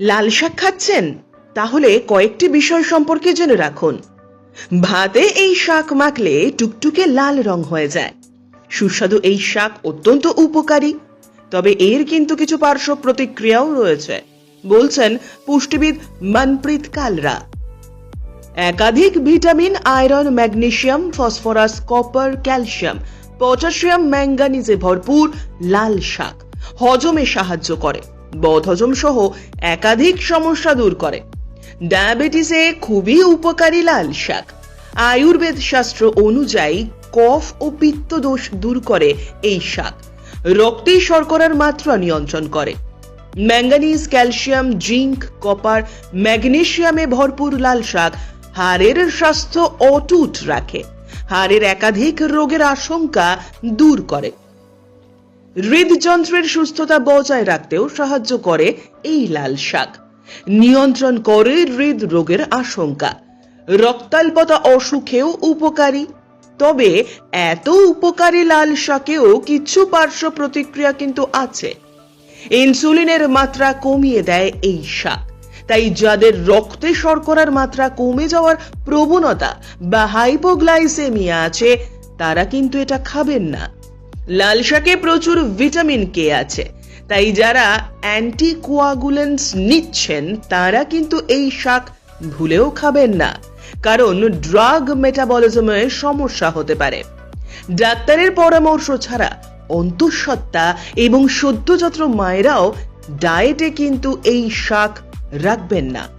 লাল শাক খাচ্ছেন? তাহলে কয়েকটি বিষয় সম্পর্কে জেনে রাখুন। ভাতে এই শাক মাখলে টুকটুকে লাল রং হয়ে যায়। সুস্বাদু এই শাক অত্যন্ত উপকারী। তবে এর কিন্তু কিছু পার্শ্ব প্রতিক্রিয়াও রয়েছে। বলছেন পুষ্টিবিদ মনপ্রীত কালরা। একাধিক vitamin, iron, magnesium, phosphorus, copper, calcium, potassium ম্যাঙ্গানিজে ভরপুর লাল শাক হজমে সাহায্য করে। বদহজম সহ একাধিক সমস্যা দূর করে। ডায়াবেটিসে খুবই উপকারী লাল শাক। আয়ুর্বেদ শাস্ত্র অনুযায়ী কফ ও পিত্ত দোষ দূর করে এই শাক। রক্তে শর্করার মাত্রা নিয়ন্ত্রণ করে। ম্যাঙ্গানিজ, ক্যালসিয়াম, জিঙ্ক, কপার, ম্যাগনেশিয়ামে ভরপুর লাল শাক হাড়ের স্বাস্থ্য অটুট রাখে। হাড়ের একাধিক রোগের আশঙ্কা দূর করে। হৃদযন্ত্রের সুস্থতা বজায় রাখতেও সাহায্য করে এই লাল শাক। নিয়ন্ত্রণ করে হৃদরোগের আশঙ্কা। রক্তাল্পতা অসুখেও উপকারী। তবে এত উপকারী লাল শাকেও কিছু পার্শ্ব প্রতিক্রিয়া কিন্তু আছে। ইনসুলিনের মাত্রা কমিয়ে দেয় এই শাক। তাই যাদের রক্তে শর্করার মাত্রা কমে যাওয়ার প্রবণতা বা হাইপোগ্লাইসেমিয়া আছে, তারা কিন্তু এটা খাবেন না। লাল শাকে প্রচুর ভিটামিন কে আছে। তাই যারা অ্যান্টিকোয়াগুলেন্টস নিচ্ছেন, তারা কিন্তু এই শাক ভুলেও খাবেন না। কারণ ড্রাগ মেটাবলিজমে সমস্যা হতে পারে। ডাক্তারের পরামর্শ ছাড়া অন্তঃসত্ত্বা এবং সদ্যজাত্র মায়েরাও ডায়েটে কিন্তু এই শাক রাখবেন না।